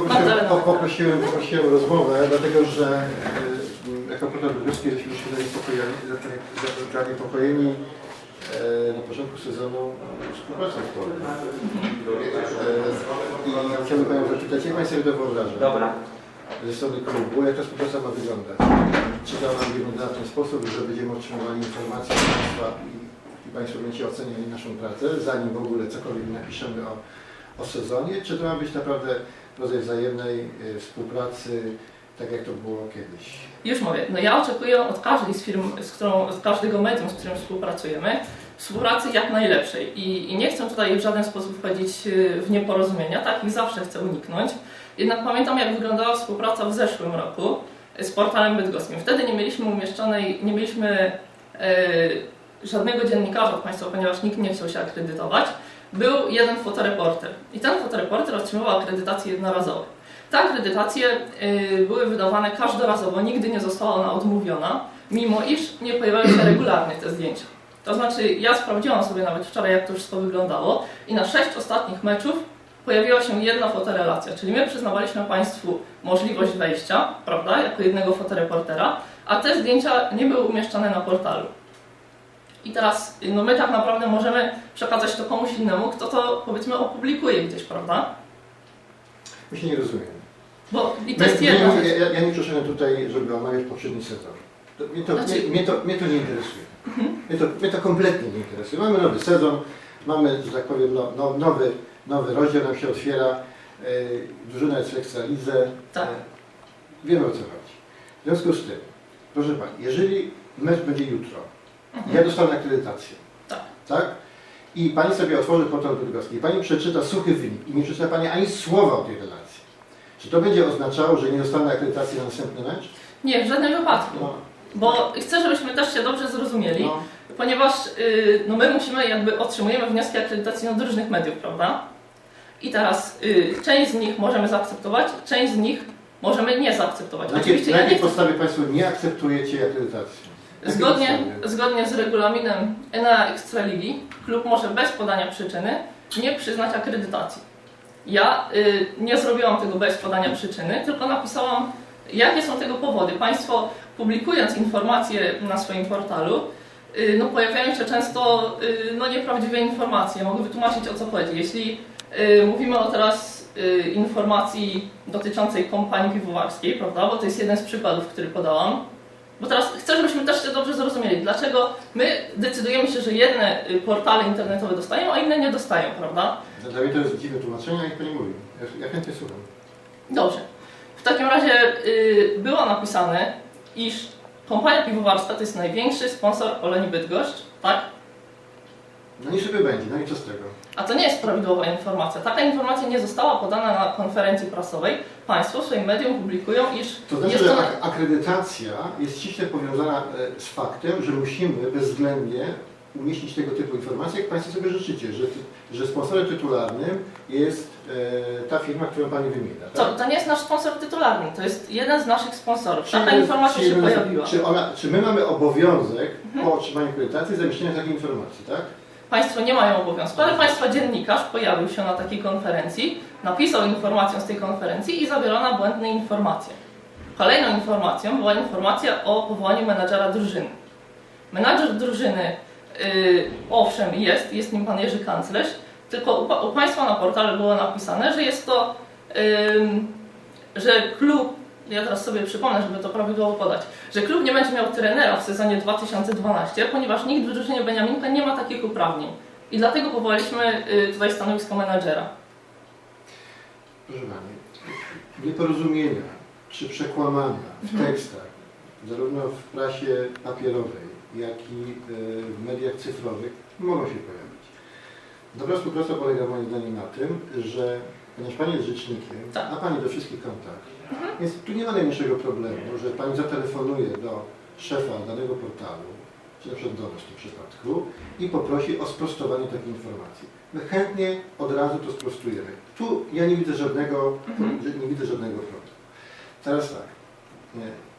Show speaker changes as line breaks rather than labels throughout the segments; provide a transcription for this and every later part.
Poprosiłem, po, poprosiłem, poprosiłem o rozmowę, dlatego że e, jako portal bydgoski żeśmy się zaniepokojeni, za- zaniepokojeni e, na początku sezonu współpracą. E, I chciałbym Panią zapytać, jak Pani sobie to wyobraża?
Dobra.
ze strony klubu, jak ta współpraca ma wyglądać. Czy to nam wygląda w ten sposób, że będziemy otrzymywali informacje od Państwa i, i Państwo będziecie oceniali naszą pracę, zanim w ogóle cokolwiek napiszemy o, o sezonie, czy to ma być naprawdę rodzaj wzajemnej y, współpracy, tak jak to było kiedyś?
Już mówię, no ja oczekuję od każdej z firm, z którą, z każdego medium, z którym współpracujemy, współpracy jak najlepszej. I, I nie chcę tutaj w żaden sposób wchodzić y, w nieporozumienia, takich zawsze chcę uniknąć. Jednak pamiętam, jak wyglądała współpraca w zeszłym roku z portalem bydgoskim. Wtedy nie mieliśmy umieszczonej, nie mieliśmy e, żadnego dziennikarza ponieważ nikt nie chciał się akredytować. Był jeden fotoreporter i ten fotoreporter otrzymywał akredytację jednorazową. Te akredytacje y, były wydawane każdorazowo, nigdy nie została ona odmówiona, mimo iż nie pojawiały się regularnie te zdjęcia. To znaczy, ja sprawdziłam sobie nawet wczoraj, jak to wszystko wyglądało i na sześć ostatnich meczów pojawiła się jedna fotorelacja, czyli my przyznawaliśmy Państwu możliwość wejścia, prawda, jako jednego fotoreportera, a te zdjęcia nie były umieszczane na portalu. I teraz no my tak naprawdę możemy przekazać to komuś innemu, kto to powiedzmy opublikuje gdzieś, prawda?
My się nie rozumiemy.
Bo i to
My-
jest jedna
ja, ja, ja nie przyszedłem tutaj, żeby omawiać poprzedni sezon. To, mnie, to,
Znaczy-
mnie, mnie, to, mnie to nie interesuje. Mnie to, mnie to kompletnie nie interesuje. Mamy nowy sezon, mamy, że tak powiem, no, no, nowy, nowy rozdział nam się otwiera, yy, drużyna jest w Ekstralidze.
Tak.
E, Wiemy o co chodzi. W związku z tym, proszę Pani, jeżeli mecz będzie jutro, ja dostanę akredytację,
Tak.
tak? I Pani sobie otworzy portal bydgoski i Pani przeczyta suchy wynik i nie przeczyta Pani ani słowa o tej relacji. Czy to będzie oznaczało, że nie dostanę akredytacji na następny mecz?
Nie, w żadnym wypadku.
No,
Bo chcę, żebyśmy też się dobrze zrozumieli,
no.
ponieważ y, no my musimy, jakby otrzymujemy wnioski akredytacji od różnych mediów, prawda? I teraz y, część z nich możemy zaakceptować, część z nich możemy nie zaakceptować.
Na, jakiej-
Oczywiście
na
ja
jakiej
nie chcę,
podstawie Państwo nie akceptujecie akredytacji?
Zgodnie, zgodnie z regulaminem ENA Ekstraligi klub może bez podania przyczyny nie przyznać akredytacji. Ja y, nie zrobiłam tego bez podania przyczyny, tylko napisałam, jakie są tego powody. Państwo publikując informacje na swoim portalu, y, no, pojawiają się często y, no, nieprawdziwe informacje. Mogę wytłumaczyć o co chodzi. Jeśli y, mówimy o teraz y, informacji dotyczącej kompanii piwowarskiej, prawda, bo to jest jeden z przykładów, który podałam, bo teraz chcę, żebyśmy też się dobrze zrozumieli, dlaczego my decydujemy się, że jedne y, portale internetowe dostają, a inne nie dostają, prawda?
Dla mnie to jest dziwne tłumaczenie, jak Pani mówi. Ja, ja chętnie słucham.
Dobrze. W takim razie y, było napisane, iż kompania piwowarska to jest największy sponsor Oleni Bydgoszcz, tak?
No niech sobie będzie, no i co z tego?
A to nie jest prawidłowa informacja. Taka informacja nie została podana na konferencji prasowej. Państwo w swoim medium publikują, iż
To znaczy,
jest
że
to...
ak- akredytacja jest ściśle powiązana e, z faktem, że musimy bezwzględnie umieścić tego typu informacje, jak Państwo sobie życzycie, że, ty- że sponsorem tytularnym jest e, ta firma, którą Pani wymienia.
To,
Tak?
to nie jest nasz sponsor tytularny, to jest jeden z naszych sponsorów. Taka informacja się pojawiła.
Czy, ona, czy my mamy obowiązek
Mhm.
po otrzymaniu akredytacji zamieszczenia takiej informacji, tak?
Państwo nie mają obowiązku, ale Państwa dziennikarz pojawił się na takiej konferencji, napisał informację z tej konferencji i zawierano błędne informacje. Kolejną informacją była informacja o powołaniu menadżera drużyny. Menadżer drużyny, yy, owszem, jest, jest nim pan Jerzy Kanclerz, tylko u, u Państwa na portalu było napisane, że jest to, ym, że klub, ja teraz sobie przypomnę, żeby to prawidłowo podać, że klub nie będzie miał trenera w sezonie 2012, ponieważ nikt w drużynie Beniaminka nie ma takich uprawnień. I dlatego powołaliśmy y, tutaj stanowisko menadżera.
Proszę Pani, nieporozumienia czy przekłamania w
Mhm.
tekstach, zarówno w prasie papierowej, jak i e, w mediach cyfrowych, mogą się pojawić. Dobra współpraca polega moim zdaniem na tym, że ponieważ Pani jest rzecznikiem,
Tak.
a Pani do wszystkich kontakt, więc tu nie ma najmniejszego problemu, że Pani zatelefonuje do szefa danego portalu, czy na przykład do nas w tym przypadku, i poprosi o sprostowanie takiej informacji. My chętnie od razu to sprostujemy. Tu ja nie widzę żadnego,
Mhm.
nie widzę żadnego problemu. Teraz tak,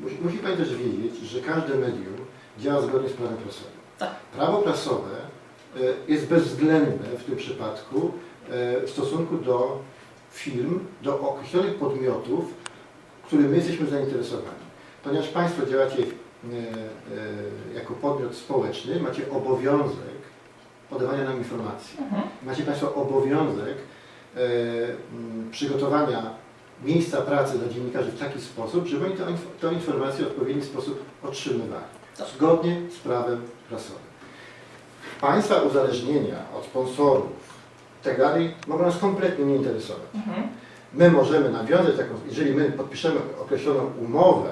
musi, musi Pani też wiedzieć, że każde medium działa zgodnie z prawem prasowym.
Tak.
Prawo prasowe jest bezwzględne w tym przypadku e, w stosunku do firm, do określonych podmiotów, którymi my jesteśmy zainteresowani. Ponieważ Państwo działacie e, e, jako podmiot społeczny, macie obowiązek podawania nam informacji.
Mhm.
Macie Państwo obowiązek e, przygotowania miejsca pracy dla dziennikarzy w taki sposób, żeby oni tę informację w odpowiedni sposób otrzymywali.
Tak.
Zgodnie z prawem prasowym. Państwa uzależnienia od sponsorów tak dalej mogą nas kompletnie nie interesować.
Mhm.
My możemy nawiązać taką, jeżeli my podpiszemy określoną umowę,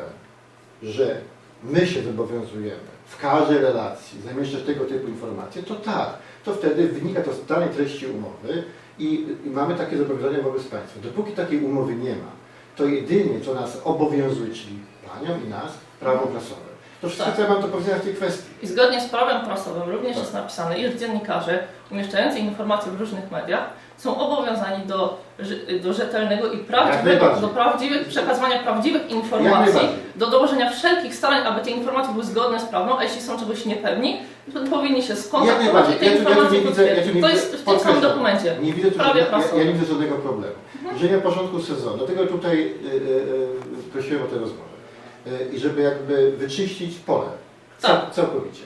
że my się zobowiązujemy w każdej relacji zamieszczać tego typu informacje, to tak, to wtedy wynika to z danej treści umowy i, i mamy takie zobowiązania wobec państwa. Dopóki takiej umowy nie ma, to jedynie co nas obowiązuje, czyli Panią i nas, prawo prasowe. To wszystko,
Tak.
co ja mam do powiedzenia w tej kwestii.
I zgodnie z prawem prasowym również
Tak.
jest napisane, iż dziennikarze umieszczający informacje w różnych mediach są obowiązani do, do rzetelnego i prawdziwego, do prawdziwych, przekazywania prawdziwych informacji, do dołożenia wszelkich starań, aby te informacje były zgodne z prawdą, a jeśli są czegoś niepewni, to powinni się skontaktować i te
Ja ja
informacje
nie widzę- ja nie
To jest w tym samym dokumencie.
Nie widzę tu ja, ja nie widzę żadnego problemu. Jeżeli na początku sezonu, dlatego tutaj y, y, y, prosiłem o tę rozmowę, i żeby jakby wyczyścić pole
Tak.
całkowicie.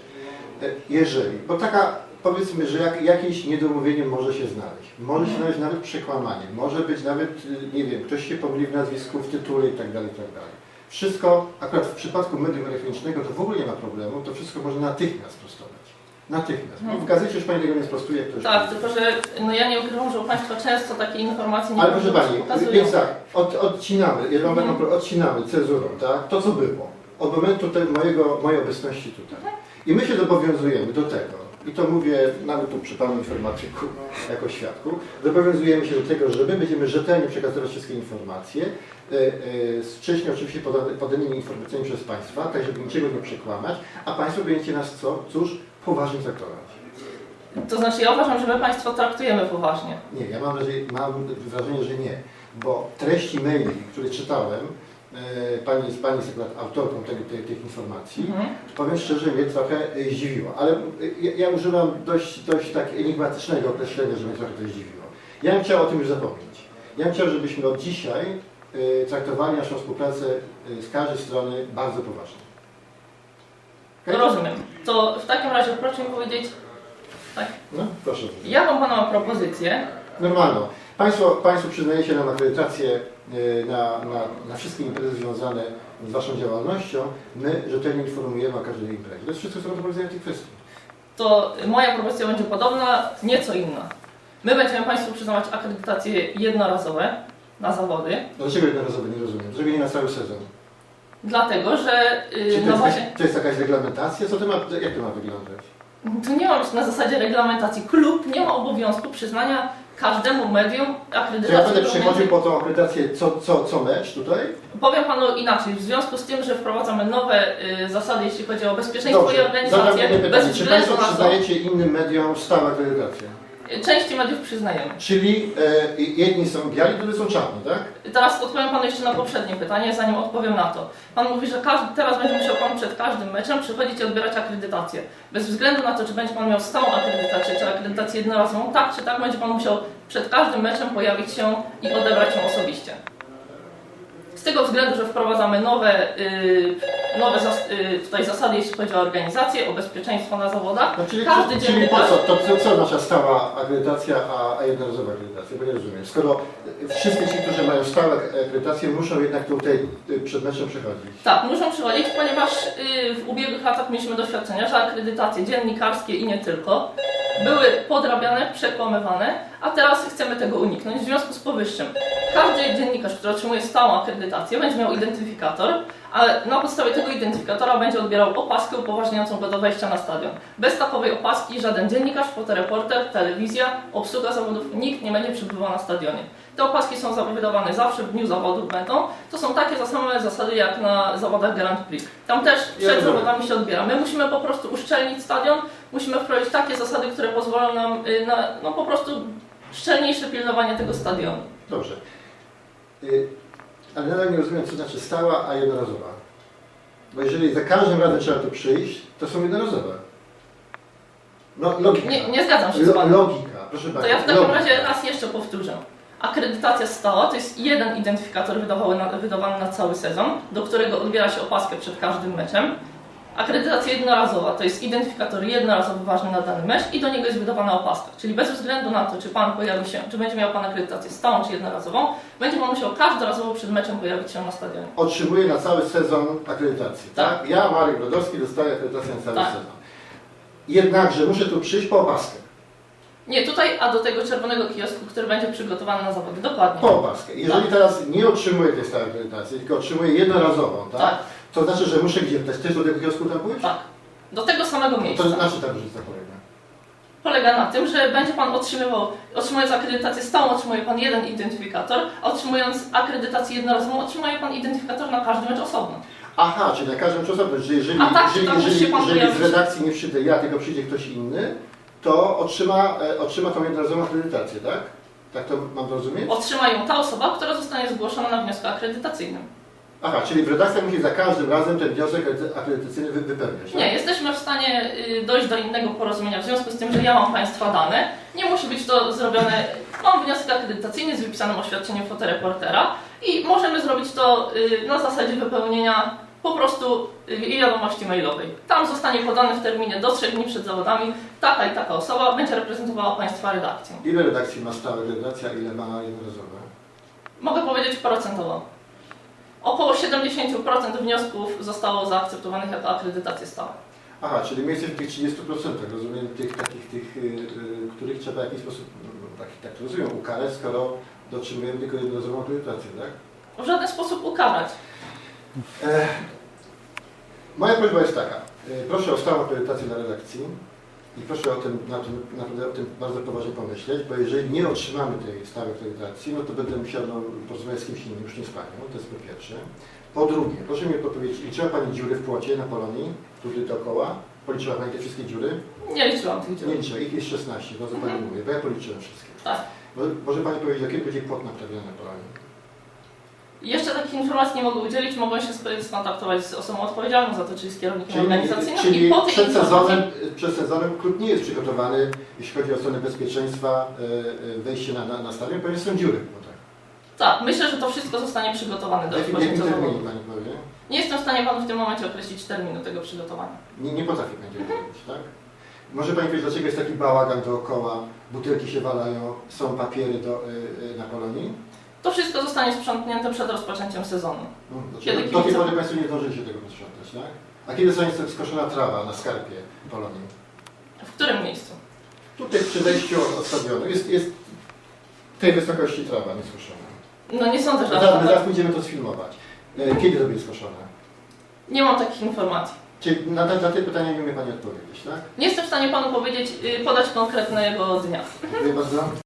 Y, jeżeli, bo taka powiedzmy, że jak, jakieś niedomówienie może się znaleźć, może się znaleźć nawet przekłamanie, może być nawet, y, nie wiem, ktoś się pomyli w nazwisku, w tytule i tak dalej, i tak dalej. Wszystko, akurat w przypadku medium elektronicznego to w ogóle nie ma problemu, to wszystko można natychmiast prostować. Natychmiast. Bo w gazecie już Pani tego nie sprostuje, ktoś
Tak, tylko że no ja nie ukrywam, że Państwo często takie informacje nie
Ale proszę Pani,
pokazują.
więc tak, od, odcinamy, ja mam taką,
Mhm.
pro- odcinamy cezurą, tak, to co było, od momentu te, mojego, mojej obecności tutaj. I my się zobowiązujemy do tego, i to mówię nawet tu przy Panu informatyku, jako świadku, zobowiązujemy się do tego, że my będziemy rzetelnie przekazywać wszystkie informacje, e, e, z wcześniej oczywiście podanymi informacjami przez Państwa, tak żeby niczego nie przekłamać, a Państwo będziecie nas co? Cóż, poważnie traktować.
To znaczy ja uważam, że my Państwo traktujemy poważnie.
Nie, ja mam wrażenie, mam wrażenie, że nie, bo treści maili, które czytałem, e, pani, jest, pani jest akurat autorką tego, tej, tych informacji,
Mhm.
powiem szczerze, mnie trochę e, zdziwiło, ale e, ja, ja używam dość, dość tak enigmatycznego określenia, że mnie trochę to zdziwiło. Ja bym chciał o tym już zapomnieć. Ja bym chciał, żebyśmy od dzisiaj traktowali naszą współpracę z każdej strony bardzo poważnie.
Rozumiem. To w takim razie proszę mi powiedzieć, tak,
No, proszę.
jaką Pana ma propozycję,
Normalną. Państwo, państwo przyznajecie nam akredytację e, na, na, na wszystkie imprezy związane z Waszą działalnością. My rzetelnie informujemy o każdej imprezie. To jest wszystko, co mam do powiedzenia w tej kwestii.
to moja propozycja będzie podobna, nieco inna. My będziemy Państwu przyznawać akredytacje jednorazowe na zawody,
Dlaczego jednorazowo nie rozumiem? Zrobienie na cały sezon.
Dlatego że
Czy
yy,
to
no
jest,
właśnie,
jakaś, to jest jakaś reglamentacja? Co to ma, jak to ma wyglądać?
tu nie ma być na zasadzie reglamentacji. Klub nie ma obowiązku przyznania każdemu medium
Czy ja
akredytacji.
będę przychodził po tą akredytację co, co, co mecz tutaj?
Powiem Panu inaczej, w związku z tym, że wprowadzamy nowe y, zasady, jeśli chodzi o bezpieczeństwo i
Dobrze, zadam
organizację,
jedno pytanie.
bez
Czy Państwo przyznajecie innym mediom stałe akredytacje?
Części mediów przyznajemy.
Czyli e, jedni są biali, drudzy są czarni, tak?
Teraz odpowiem Panu jeszcze na poprzednie pytanie, zanim odpowiem na to. Pan mówi, że każdy, teraz będzie musiał Pan przed każdym meczem przychodzić i odbierać akredytację. Bez względu na to, czy będzie Pan miał stałą akredytację, czy akredytację jednorazową, tak czy tak będzie Pan musiał przed każdym meczem pojawić się i odebrać ją osobiście. Z tego względu, że wprowadzamy nowe, y, nowe zas, y, tutaj zasady, jeśli chodzi o organizację, o bezpieczeństwo na zawodach.
No, czyli,
Każdy
czyli po
dziennikarz
co? To co, co oznacza stała akredytacja, a, a jednorazowa akredytacja? Bo nie rozumiem. Skoro wszyscy ci, którzy mają stałe akredytacje, muszą jednak tutaj y, przed meczem przechodzić.
Tak, muszą przychodzić, ponieważ y, w ubiegłych latach mieliśmy doświadczenia, że akredytacje dziennikarskie i nie tylko były podrabiane, przekłamywane, a teraz chcemy tego uniknąć. W związku z powyższym każdy dziennikarz, który otrzymuje stałą akredytację, będzie miał identyfikator, ale na podstawie tego identyfikatora będzie odbierał opaskę upoważniającą go do wejścia na stadion. Bez takowej opaski żaden dziennikarz, fotoreporter, telewizja, obsługa zawodów, nikt nie będzie przebywał na stadionie. Te opaski są wydawane zawsze w dniu zawodów będą. To są takie same zasady jak na zawodach Grand Prix. Tam też przed zawodami się odbiera. My musimy po prostu uszczelnić stadion, musimy wprowadzić takie zasady, które pozwolą nam y, na no, po prostu szczelniejsze pilnowanie tego stadionu.
Dobrze. Y, ale nadal nie rozumiem, co znaczy stała, a jednorazowa. Bo jeżeli za każdym razem trzeba tu przyjść, to są jednorazowe. No, logika.
Nie, nie zgadzam się z Panem.
logika, proszę
To
bardzo.
ja w takim
logika.
razie raz jeszcze powtórzę. Akredytacja stała to jest jeden identyfikator wydawały na, wydawany na cały sezon, do którego odbiera się opaskę przed każdym meczem. Akredytacja jednorazowa to jest identyfikator jednorazowy ważny na dany mecz i do niego jest wydawana opaska. Czyli bez względu na to, czy Pan pojawi się, czy będzie miał Pan akredytację stałą czy jednorazową, będzie Pan musiał każdorazowo przed meczem pojawić się na stadionie.
Otrzymuje na cały sezon akredytację, tak?
Tak.
Ja, Marek Brodowski, dostaję akredytację na cały
Tak.
sezon. Jednakże muszę tu przyjść po opaskę.
Nie tutaj, a do tego czerwonego kiosku, który będzie przygotowany na zawody. Dokładnie.
Po opaskę. Jeżeli teraz nie otrzymuję tej stałej akredytacji, tylko otrzymuję jednorazową, tak?
Tak,
To znaczy, że muszę gdzie? Też też do tego kiosku tam pójść?
tak. Do tego samego
To
miejsca.
znaczy ta różnica polega.
Polega na tym, że będzie Pan otrzymywał, otrzymując akredytację stałą, otrzymuje Pan jeden identyfikator, a otrzymując akredytację jednorazową, otrzymuje Pan identyfikator na każdy mecz osobno.
Aha, czyli na każdym czasie, że jeżeli,
tak,
jeżeli,
to musi
jeżeli, jeżeli z redakcji nie przyjdę ja, tylko przyjdzie ktoś inny, to otrzyma, e, otrzyma tą jednorazową akredytację, tak? Tak to mam rozumieć?
Otrzyma ją ta osoba, która zostanie zgłoszona na wniosku akredytacyjnym.
Aha, czyli redakcja musi za każdym razem ten wniosek akre- akredytacyjny wy- wypełniać, tak?
Nie, jesteśmy w stanie y, dojść do innego porozumienia w związku z tym, że ja mam Państwa dane. Nie musi być to zrobione. Mam wniosek akredytacyjny z wypisanym oświadczeniem fotoreportera i możemy zrobić to y, na zasadzie wypełnienia po prostu y, wiadomości mailowej. Tam zostanie podane w terminie do trzech dni przed zawodami taka i taka osoba będzie reprezentowała Państwa redakcję.
Ile redakcji ma stała akredytacja, ile ma jednorazowa?
Mogę powiedzieć procentowo. Około 70% wniosków zostało zaakceptowanych jako akredytacje stałe.
Aha, czyli my jesteśmy w tych 30%, rozumiem, tych takich, tych, y, y, których trzeba w jakiś sposób, no, tak, tak to rozumiem, ukarać, skoro dotrzymujemy tylko jednorazową akredytację, tak?
W żaden sposób ukarać.
E, moja prośba jest taka. E, proszę o stałą akredytację na redakcji i proszę o tym, na tym, naprawdę o tym bardzo poważnie pomyśleć, bo jeżeli nie otrzymamy tej stałej akredytacji, no to będę musiał no, porozmawiać z kimś innym, już nie z Panią, to jest po pierwsze. Po drugie, proszę mi powiedzieć, liczyła Pani dziury w płocie na Polonii, tutaj dookoła? Policzyła Pani te wszystkie dziury?
Nie liczyłam tych dziur.
Nie liczyła, ich jest 16, to co Pani mówię, bo ja policzyłem wszystkie.
Tak.
Mo- Może Pani powiedzieć, jakie będzie płot naprawiony na Polonii?
Jeszcze takich informacji nie mogę udzielić, mogą się skontaktować z osobą odpowiedzialną za to, czyli z kierownikiem
Czyli,
organizacyjnym
czyli
i po tej
przed, sezonem, przed sezonem klub nie jest przygotowany, jeśli chodzi o stronę bezpieczeństwa, e, e, wejście na, na, na stadion, ponieważ są dziury. No tak.
Tak, myślę, że to wszystko zostanie przygotowane do rozpoczęcia
terminie. Pani powie?
Nie jestem w stanie Panu w tym momencie określić terminu tego przygotowania.
Nie, nie potrafi Pani powiedzieć, tak? Może Pani powiedzieć, dlaczego jest taki bałagan dookoła, butelki się walają, są papiery do, e, na kolonii?
To wszystko zostanie sprzątnięte przed rozpoczęciem sezonu.
No, znaczy,
Kiedy
do tej
kibice-
pory Państwo nie zdążyliście tego posprzątać, tak? A kiedy zostanie skoszona trawa na skarpie Polonii?
W którym miejscu?
Tutaj przy wejściu od stadionu jest, jest tej wysokości trawa nieskoszona.
No nie sądzę, że
Zaraz,
tak-
zaraz pójdziemy to sfilmować. E, Kiedy to będzie skoszone?
Nie mam takich informacji.
Czyli na, te- na te pytania nie umie Pani odpowiedzieć, tak?
Nie jestem w stanie Panu powiedzieć, y, podać konkretnego dnia.
Dziękuję bardzo.